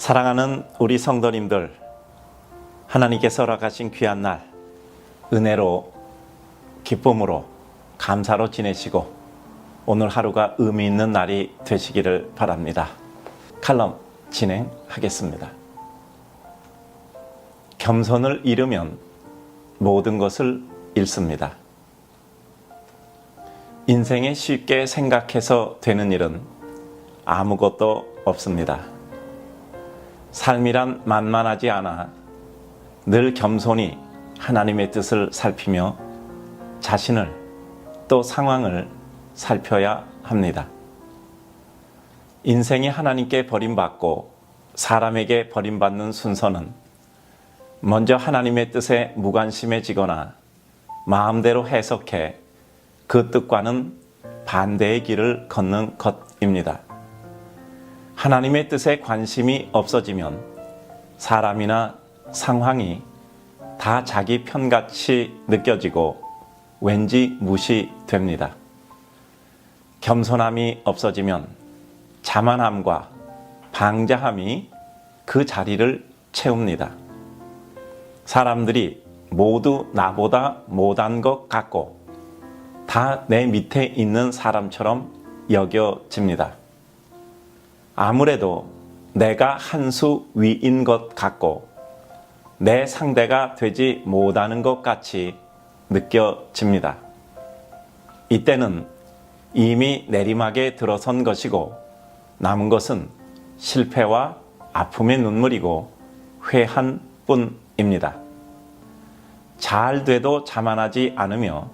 사랑하는 우리 성도님들, 하나님께서 허락하신 귀한 날, 은혜로, 기쁨으로, 감사로 지내시고, 오늘 하루가 의미 있는 날이 되시기를 바랍니다. 칼럼 진행하겠습니다. 겸손을 잃으면 모든 것을 잃습니다. 인생에 쉽게 생각해서 되는 일은 아무것도 없습니다. 삶이란 만만하지 않아 늘 겸손히 하나님의 뜻을 살피며 자신을 또 상황을 살펴야 합니다. 인생이 하나님께 버림받고 사람에게 버림받는 순서는 먼저 하나님의 뜻에 무관심해지거나 마음대로 해석해 그 뜻과는 반대의 길을 걷는 것입니다. 하나님의 뜻에 관심이 없어지면 사람이나 상황이 다 자기 편같이 느껴지고 왠지 무시됩니다. 겸손함이 없어지면 자만함과 방자함이 그 자리를 채웁니다. 사람들이 모두 나보다 못한 것 같고 다 내 밑에 있는 사람처럼 여겨집니다. 아무래도 내가 한 수 위인 것 같고 내 상대가 되지 못하는 것 같이 느껴집니다. 이때는 이미 내리막에 들어선 것이고 남은 것은 실패와 아픔의 눈물이고 회한 뿐입니다. 잘 돼도 자만하지 않으며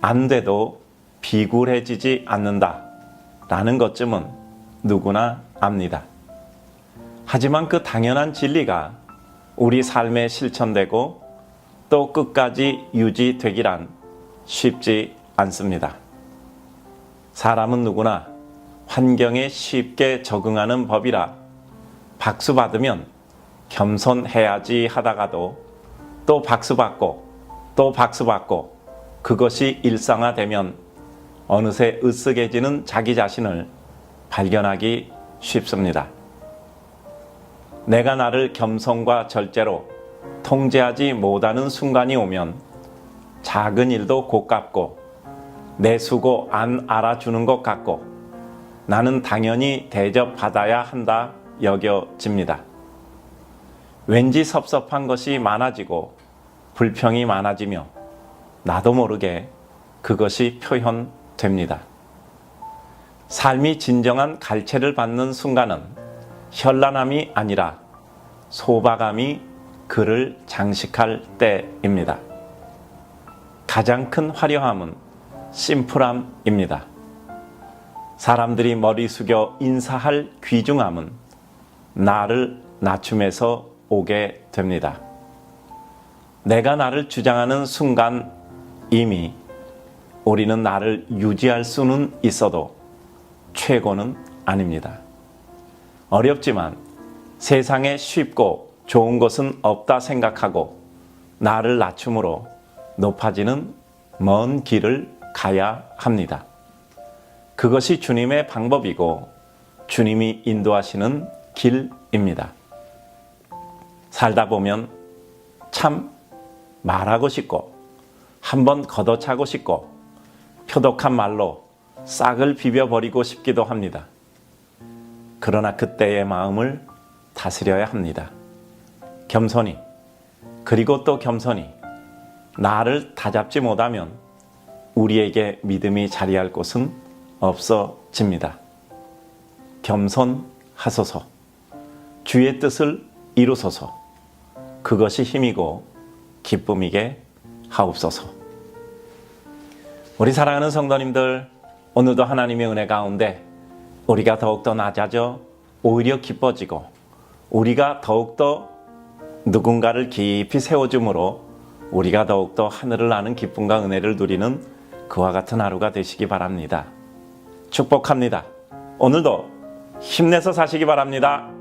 안 돼도 비굴해지지 않는다. 라는 것쯤은 누구나 압니다. 하지만 그 당연한 진리가 우리 삶에 실천되고 또 끝까지 유지되기란 쉽지 않습니다. 사람은 누구나 환경에 쉽게 적응하는 법이라 박수 받으면 겸손해야지 하다가도 또 박수 받고 또 박수 받고 그것이 일상화되면 어느새 으쓱해지는 자기 자신을 발견하기 쉽습니다. 내가 나를 겸손과 절제로 통제하지 못하는 순간이 오면 작은 일도 고깝고 내 수고 안 알아주는 것 같고 나는 당연히 대접받아야 한다 여겨집니다. 왠지 섭섭한 것이 많아지고 불평이 많아지며 나도 모르게 그것이 표현됩니다. 삶이 진정한 갈채를 받는 순간은 현란함이 아니라 소박함이 그를 장식할 때입니다. 가장 큰 화려함은 심플함입니다. 사람들이 머리 숙여 인사할 귀중함은 나를 낮춤에서 오게 됩니다. 내가 나를 주장하는 순간 이미 우리는 나를 유지할 수는 있어도 최고는 아닙니다. 어렵지만 세상에 쉽고 좋은 것은 없다 생각하고 나를 낮춤으로 높아지는 먼 길을 가야 합니다. 그것이 주님의 방법이고 주님이 인도하시는 길입니다. 살다 보면 참 말하고 싶고 한번 걷어차고 싶고 표독한 말로 싹을 비벼버리고 싶기도 합니다. 그러나 그때의 마음을 다스려야 합니다. 겸손히 그리고 또 겸손히 나를 다잡지 못하면 우리에게 믿음이 자리할 곳은 없어집니다. 겸손하소서 주의 뜻을 이루소서 그것이 힘이고 기쁨이게 하옵소서. 우리 사랑하는 성도님들, 오늘도 하나님의 은혜 가운데 우리가 더욱더 낮아져 오히려 기뻐지고 우리가 더욱더 누군가를 깊이 세워줌으로 우리가 더욱더 하늘을 나는 기쁨과 은혜를 누리는 그와 같은 하루가 되시기 바랍니다. 축복합니다. 오늘도 힘내서 사시기 바랍니다.